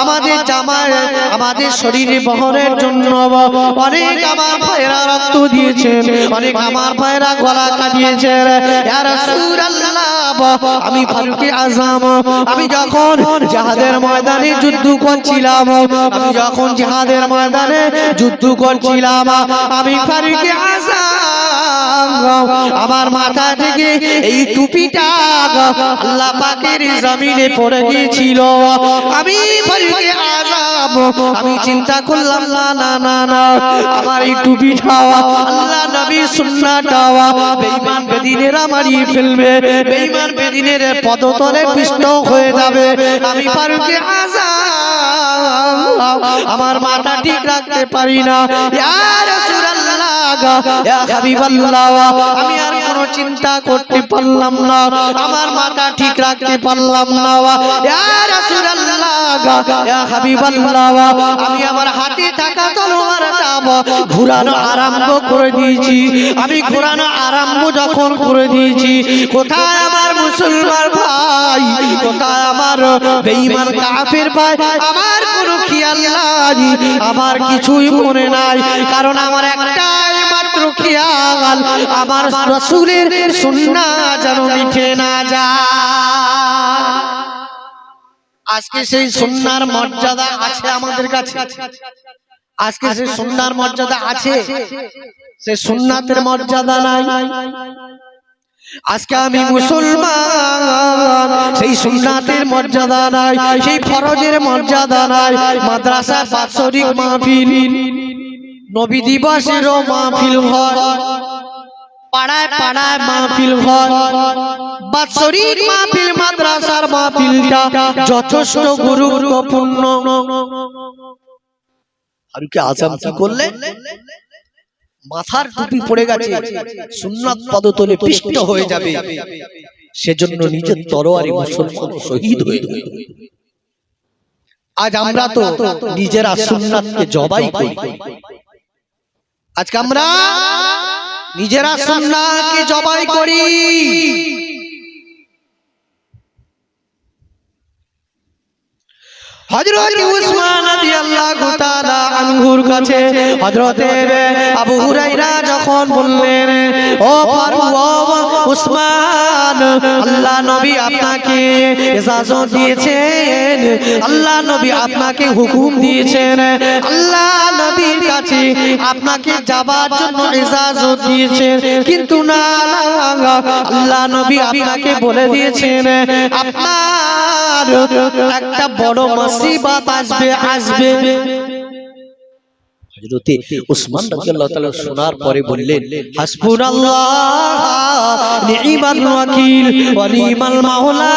আমাদের জামায় আমাদের শরীরে বহরের জন্য অনেক আমার ভাইরা রক্ত দিয়েছেন অনেক আমার ভাইরা গলা রাসূলুল্লাহ আমি ফারুকে আজম আমি যখন জাহাদের ময়দানে যুদ্ধ করছিলাম আমি যখন জাহাদের ময়দানে যুদ্ধ করছিলাম আমি ফারুকে আজম আমার মাথা থেকে এই টুপিটা আল্লাহ পাকের জমিনে পড়ে গিয়েছিল আমি ফারুকে আজম আমি চিন্তা করলাম, না না না আমার আল্লাহ বেঈমান ফেলবে, বেঈমান বেদিনের পদতলে পিষ্ট হয়ে যাবে। আমি আমার মাথা ঠিক রাখতে পারি না। আমি আর চিন্তা করতে পারলাম না। আমার মাথা ঠিক রাখতে পারলাম না আমি আমার আরম্ভ করে দিয়েছি। আমি ঘুরানো আরম্ভ যখন করে দিয়েছি, কোথায় আমার মুসলমান ভাই? কোথায় আমার কাফের ভাই? আমার কোনো খেয়াল নাই, আমার কিছুই মনে নাই, কারণ আমার একটাই মাত্র খেয়াল, আমার রসুলের সুন্নাহ যেন মিঠে না যায়। আজকে সেই সুন্নার মর্যাদা আছে আমাদের কাছে। আজকে সেই সুন্নার মর্যাদা আছে। সে সুন্নাতের মর্যাদা নাই। আজকে আমি মুসলমান। সেই সুন্নাতের মর্যাদা নাই। সেই ফরজের মর্যাদা নাই। মাদ্রাসা বাৎসরিক মাহফিল। নবী দিবসেরও মাহফিল হয়। পাড়ায় পাড়ায় মাহফিল হয়। বাৎসরিক মাহফিল মাদ্রাসার মাহফিলটা যথেষ্ট গুরুত্বপূর্ণ। আর কি আজাম কি করলে? মাথার টুপি পড়ে গেছে, সুন্নাত পদতলে পিষ্ট হয়ে যাবে। সেজন্য নিজের তরোয়ারি মুসলমান শহীদ হয়ে গেল। আজ আমরা তো নিজেরা সুন্নাতকে জবাই করি। আজকে আমরা নিজেরা সুন্নাতকে জবাই করি। হযরত উসমান রাদিয়াল্লাহু তাআলা আনহুর কাছে হযরতের আবু হুরায়রা যখন বললেন ও ফারুক উসমান আল্লাহ নবী আপনাকে ইজাজত দিয়েছেন আল্লাহ নবী আপনাকে হুকুম দিয়েছেন আল্লাহ নবীর কাছে আপনাকে যাবার জন্য ইজাজত দিয়েছেন কিন্তু না আল্লাহ নবী আপনাকে বলে দিয়েছেন আপনার একটা বড় মুসিবত আসবে আসবে। হযরতে উসমান রাদিয়াল্লাহু তাআলা শোনার পরে বললেন, হাসবুনাল্লাহ নি'মাল ওয়াকিল ওয়া নি'মাল মাওলা।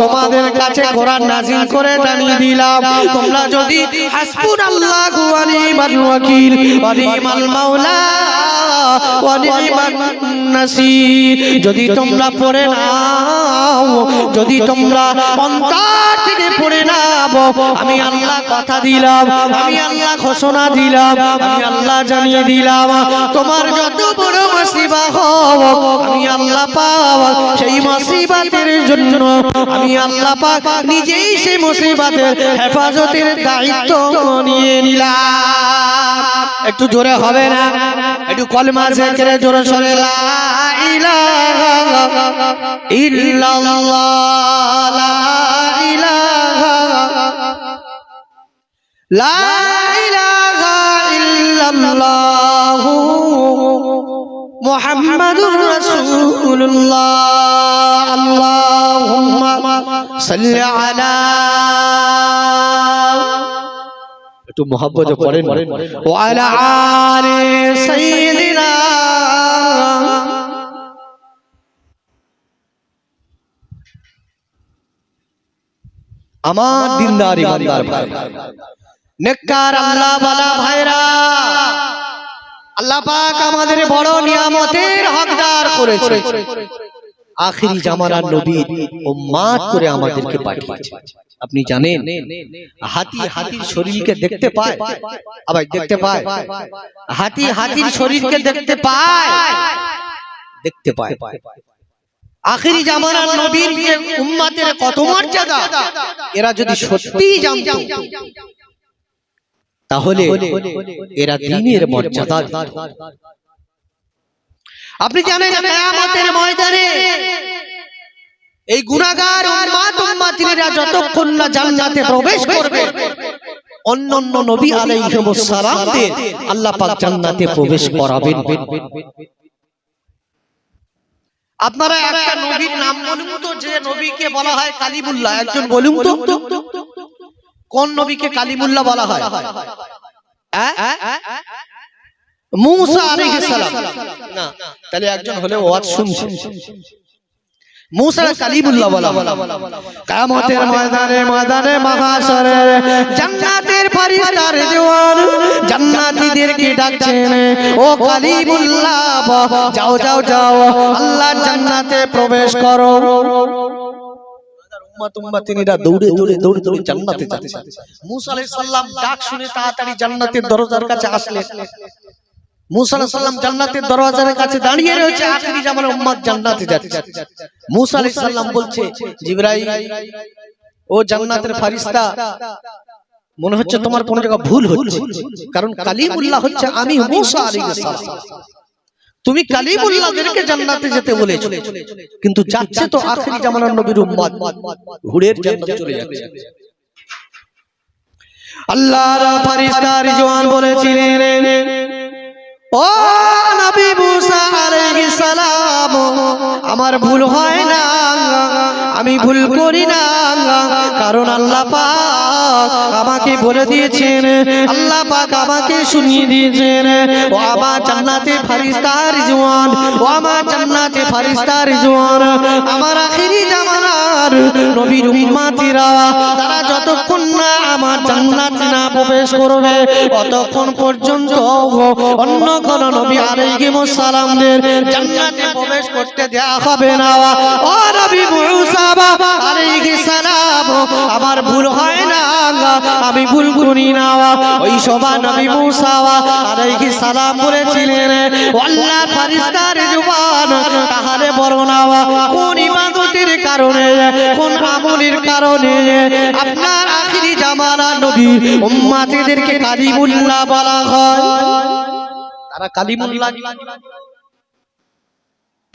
তোমাদের কাছে কোরআন নাজিল করে জানিয়ে দিলাম। তোমরা যদি হাসবুনাল্লাহু ওয়া নি'মাল ওয়াকিল। ওয়া নি'মাল মাওলা। ওয়া নি'মান নাসির। যদি তোমরা পড়ে নাও। যদি তোমরা অন্তর থেকে পড়ে নাও। আমি আল্লাহ কথা দিলাম। আমি আল্লাহ ঘোষণা দিলাম। আমি আল্লাহ জানিয়ে দিলাম। তোমার যত বড় মুসিবা হোক আমি আল্লাহ পাক সেই মুসিবাতের জন্য আমি আল্লাহ পাক নিজেই সেই মুসিবাতের হেফাজতের দায়িত্ব নিয়ে নিলাম। একটু জোরে হবে না? একটু কলমা জেকেরে জোরে সরে লা লা ইলাহা ইল্লাল্লাহ। মুহাম্মাদুর রাসূলুল্লাহ আল্লাহুম্মা সাল্লি আলা একটু মোহাব্বতে পড়েন ও আলা আলি সাইয়্যিদিনা আমার দিনদার ইমানদার ভাই। নেককার আল্লাহ বালা ভাইরা। আল্লাহ পাক আমাদের বড় নিয়ামতের হকদার করেছে। আখিরি জামানার নবীর উম্মাত করে আমাদেরকে পাঠিয়েছে। আপনি জানেন, হাতি হাতির শরীরকে দেখতে পায়, আবার দেখতে পায়, হাতি হাতির শরীরকে দেখতে পায় দেখতে পায়। আখিরি জামানার নবীর উম্মাতের কত মর্যাদা এরা যদি সত্যিই জানতো তাহলে এরা দিনের মর্যাদা আপনি জানেন কিয়ামতের ময়দানে এই গুনাহগার উম্মাত উম্মাতিরা যতক্ষণ না জান্নাতে প্রবেশ করবে অন্য অন্য নবী আলাইহিমুস সালামদের আল্লাহ পাক জান্নাতে প্রবেশ করাবেন। আপনারা একটা নবীর নাম বলুন তো যে নবীকে বলা হয় কালিমুল্লাহ একজন বলুন তো। কোন নবীকে কালিমুল্লাহ বলা হয়? মুসা না তাহলে একজন হলে ওয়াজ শুনছে। মুসা কালিমুল্লাহ বলা কিয়ামতের ময়দানে ময়দানে মাহাশরে জান্নাতের ফেরেশতা রিজওয়ান জান্নাতীদেরকে ডাকছেন? ও কালিমুল্লাহ যাও যাও যাও আল্লাহ জান্নাতে প্রবেশ করো। উম্মাত উম্মাতিনীরা দৌড়ে দৌড়ে দৌড়ে দৌড়ে জান্নাতে যাচ্ছে। মুসা আলাইহিস সালাম ডাক শুনে তাড়াতাড়ি জান্নাতের দরজার কাছে আসলেন। মুসা আলাইহিস জান্নাতের দরজার কাছে দাঁড়িয়ে রয়েছে। আখেরি জামানার উম্মত জান্নাতে যাচ্ছে। মুসা আলাইহিস সালাম বলছে জিবরাইল ও জান্নাতের ফেরেশতা মনে হচ্ছে তোমার কোন জায়গা ভুল হচ্ছে। কারণ কালিমুল্লাহ হচ্ছে আমি মুসা আলাইহিস সালাম। তুমি কালিমুল্লাহদেরকে জান্নাতে যেতে বলেছ। কিন্তু যাচ্ছে তো আখেরি জামানার নবীর উম্মত। হুরের জান্নাতে চলে যাচ্ছে। আল্লাহর ফেরেশতা রিজওয়ান বলেছিলেন ও নবী মুসা আলাইহিস সালাম আমার ভুল হয় না। আমি ভুল করি না। কারণ আল্লাহ পাক আমাকে বলে দিয়েছেন। আল্লাহ পাক আমাকে শুনিয়ে দিয়েছেন। ও আমার জান্নাতে ফেরেশতা রিজওয়ান, ও আমার জান্নাতে ফেরেশতা রিজওয়ান। আমার আখেরি জামানার নবীর উম্মতিরা, তারা যতক্ষণ না আমার জান্নাতে না প্রবেশ করবে ততক্ষণ পর্যন্ত অন্য কোন নবী আলাইহিমুস সালামদের জান্নাতে প্রবেশ করতে দেয়া হবে না। ও নবী মুসা আলাইহিস সালাম, আমার ভুল হয় না আমি ভুল করি না ওই সবার নবী মুসা আলাইহিস সালাম বলেছিলেন আল্লাহ ফেরেশতার জুবান তাহলে বলো না কোন ইবাদতের কারণে, কোন আমলের কারণে আপনার আখিরি জামানা নবী উম্মাতিদেরকে কালিমুল্লাহ বলা হয়? তারা কালিমুল্লাহ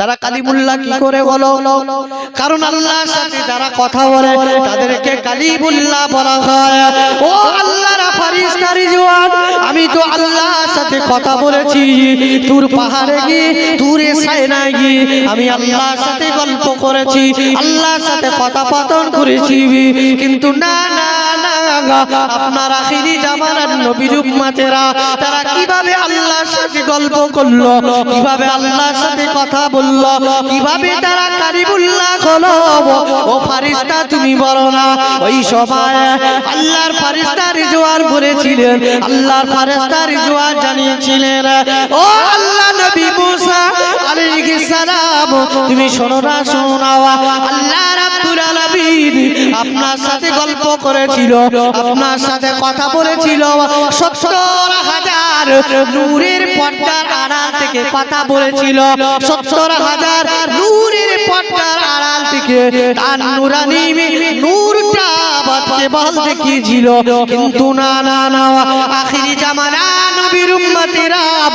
তারা কালিমুল্লাহ কি করে বলো? কারণ আল্লাহর সাথে যারা কথা বলে তাদেরকে কালিমুল্লাহ বলা হয়। ও আল্লাহর রিজওয়ান আমি তো আল্লাহর সাথে কথা বলেছি। তুর পাহাড়ে গিয়ে তুরে সায়না গিয়ে আমি আল্লাহর সাথে গল্প করেছি আল্লাহর সাথে কথা পাতন করেছি। কিন্তু না না না আপনার আখিরি জামানার নবীর উম্মতেরা তারা কীভাবে আল্লাহর সাথে গল্প করল, কীভাবে আল্লাহর সাথে কথা বলল, কীভাবে তারা কারিবুল্লাহ হলো? ও ফারিস্তা, তুমি বলো না, ওই সময় আল্লাহর ফারিস্তা রিজওয়ান বলেছিলেন আল্লাহর ফারিস্তা রিজওয়ান জানিয়েছিলেন, ও আল্লাহ নবী মুসা আলাইহিস সালাম, তুমি শোনো না শোনো না আল্লাহ আপনার সাথে গল্প করেছিল, আপনার সাথে কথা বলেছিল। সত্তর হাজার নূরের পর্দার আড়াল থেকে কথা বলেছিল। সত্তর হাজার নূরের পর্দার আড়াল থেকে তার নুরানি নূরটা বাদকে বল দেখিয়েছিল। কিন্তু না না না, আখিরি জামানা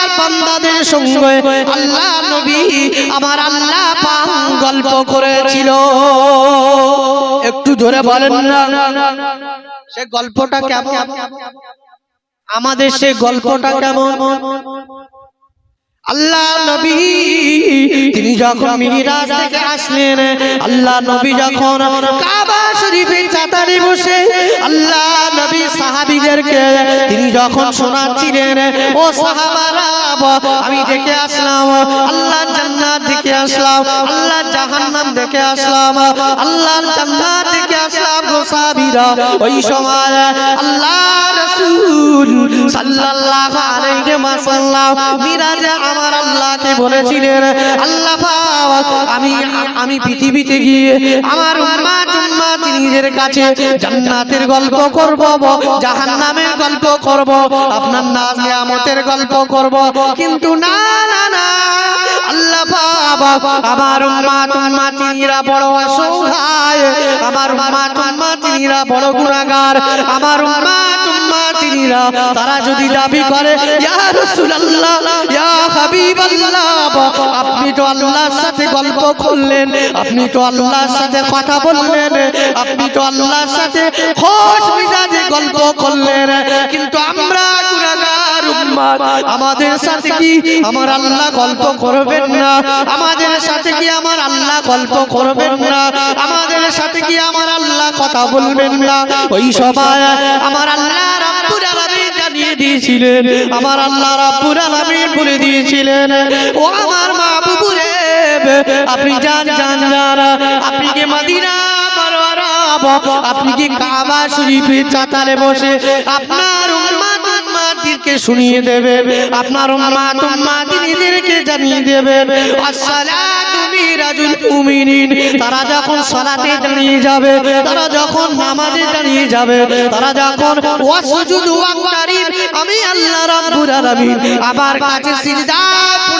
আল্লাহর বান্দাদের সঙ্গে আল্লাহ নবী আমার আল্লাহ পাক গল্প করেছিল। একটু ধরে বলেন না। সে গল্পটা কেমন? আমাদের সে গল্পটা কেমন? আল্লাহ নবী, তিনি যখন মিরাজ থেকে আসলেন, আল্লাহ নবী যখন কাবা শরীফে চাতারে বসে, আল্লাহ নবী সাহাবীদেরকে তিনি যখন শোনাচ্ছিলেন, ও সাহাবারা, আমি দেখে আসলাম, আল্লাহ জান্নাত দেখে আসলাম, আল্লাহ জাহান্নাম দেখে আসলাম, আল্লাহ জান্নাত দেখে আসলাম গো সাহাবীরা। ওই সময় আল্লাহ পৃথিবীতে গিয়ে আমার উম্মাতিনীদের কাছে জান্নাতের গল্প করব, জাহান্নামের গল্প করব, আপনার নাজ নিয়ামতের গল্প করব। কিন্তু না না না, আল্লাহ আমার উম্মাতিনীরা বড় অসহায়, আমার বড় গুনাহগার আমার তারা যদি দাবি করে আপনি তো আল্লাহর সাথে গল্প করলেন, আপনি তো আল্লাহর সাথে কথা বললেন, আপনি তো আল্লাহর সাথে গল্প করলেন, কিন্তু আমরা আমাদের সাথে কি আমার আল্লাহ গল্প করবেন না? আমাদের সাথে কি আমার আল্লাহ গল্প করবেন না? আমাদের সাথে কি আমার আল্লাহ কথা বলবেন না? ওই সময় আমার আল্লাহ রাব্বুল আলামিন জানিয়ে দিয়েছিলেন। আমার আল্লাহ রাব্বুল আলামিন বলে দিয়েছিলেন ও আমার মাহবুবুরে আপনি জান জান জান আপনি কি মদিনা আপনি কি কাবা শরীফে চাতালে বসে আপনার উম্মাতিকে শুনিয়ে দেবে। আপনার উম্মাত উম্মাদেরকে জানিয়ে দেবে। আসসালাতু মিরাজুল মুমিনিন। তারা যখন সালাতে দাঁড়িয়ে যাবে, তারা যখন নামাজে দাঁড়িয়ে যাবে, তারা যখন ওয়াসজুদু আমি আল্লাহ রাব্বুল আলামিন কাছে সিজদা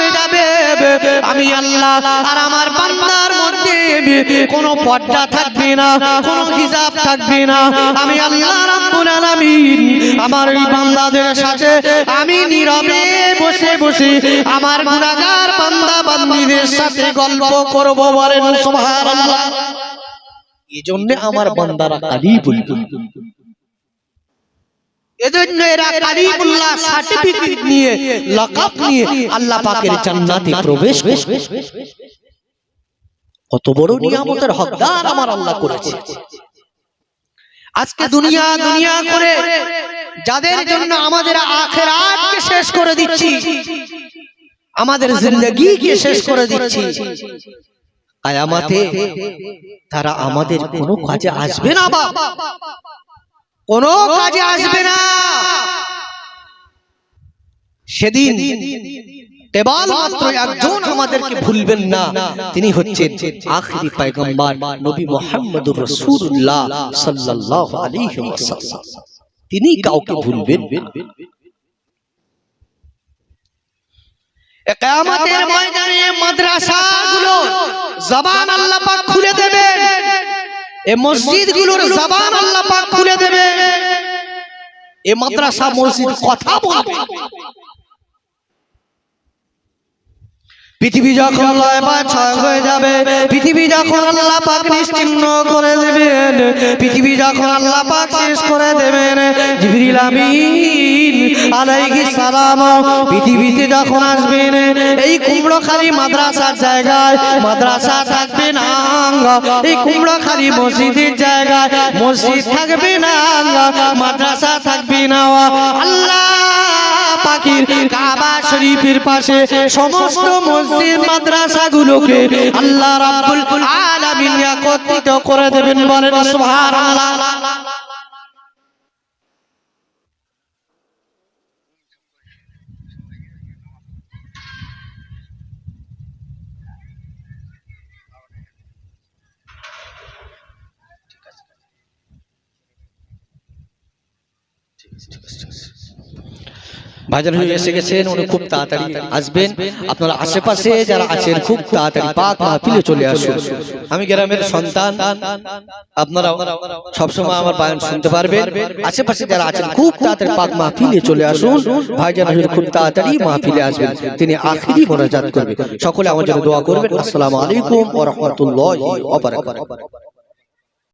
পড়ে যাবে। আমি আল্লাহ আর আমার বান্দার মধ্যে কোনো পর্দা থাকবে না, কোনো হিসাব থাকবে না। আমি আল্লাহ রাব্বুল আলামিন আমার এই বান্দাদের সাথে আমি নীরবে বসে বসে আমার গুনাহগার বান্দা বান্দীদের সাথে গল্প করব বলেন, সুবহানাল্লাহ। এই জন্য আমার বান্দারা কালিবুল বড় আজকে দুনিয়া দুনিয়া করে যাদের জন্য আমাদের আখেরাতকে শেষ করে দিচ্ছি, আমাদের জিন্দগিকে শেষ করে দিচ্ছি তারা আমাদের কোনো কাজে আসবে না বাপ। কোনো কাজে আসবে না। সেদিন কেবলমাত্র একজন আমাদেরকে ভুলবেন না। তিনি হচ্ছেন আখরি পয়গম্বর নবী মুহাম্মদুর রাসূলুল্লাহ সাল্লাল্লাহু আলাইহি ওয়াসাল্লাম। তিনি কাউকে ভুলবেন কিয়ামতের ময়দানে মাদ্রাসাগুলো জবান আল্লাহ পাক খুলে দেবেন। এ মসজিদগুলোর জবান আল্লাহ পাক খুলে দেবে। এ মাদ্রাসা মসজিদ কথা বলবে। পৃথিবী যখন লয় বা ছয় হয়ে যাবে, পৃথিবী যখন আল্লাহ পাক নিশ্চিন্ন করে দেবেন, পৃথিবী যখন আল্লাহ পাক শেষ করে দেবেন, জিবরিল আমিন আলাইহিস সালাম পৃথিবীতে যখন আসবেন, এই কুমড়োখালি মাদ্রাসার জায়গায়, মাদ্রাসা থাকবে না এই কুমড়োখালি মসজিদের জায়গায়, মসজিদ থাকবে না মাদ্রাসা থাকবে না আল্লাহ। পাখির কাবা শরীফের পাশে সমস্ত মসজিদ, মাদ্রাসাগুলোকে আল্লাহ রাব্বুল আলামিন একত্রিত করে দেবেন বলেন সুবহানাল্লাহ। ভাইজান হুজুর এসে গেছেন, উনি খুব তাড়াতাড়ি আসবেন। আপনারা আশেপাশে যারা আছেন, খুব তাড়াতাড়ি পাক মাহফিলে চলে আসুন। আমি গ্রামের সন্তান আপনারা সবসময় আমার বায়ান শুনতে পারবেন। আশেপাশে যারা আছেন, খুব তাড়াতাড়ি পাক মাহফিলে চলে আসুন। ভাইজান হুজুর খুব তাড়াতাড়ি মাহফিলে আসবেন। তিনি আখিরি মোনাজাত করবেন। সকলে আমার জন্য দোয়া করবেন। আসসালামু আলাইকুম ওয়া রাহমাতুল্লাহি ওয়া বারাকাতুহু।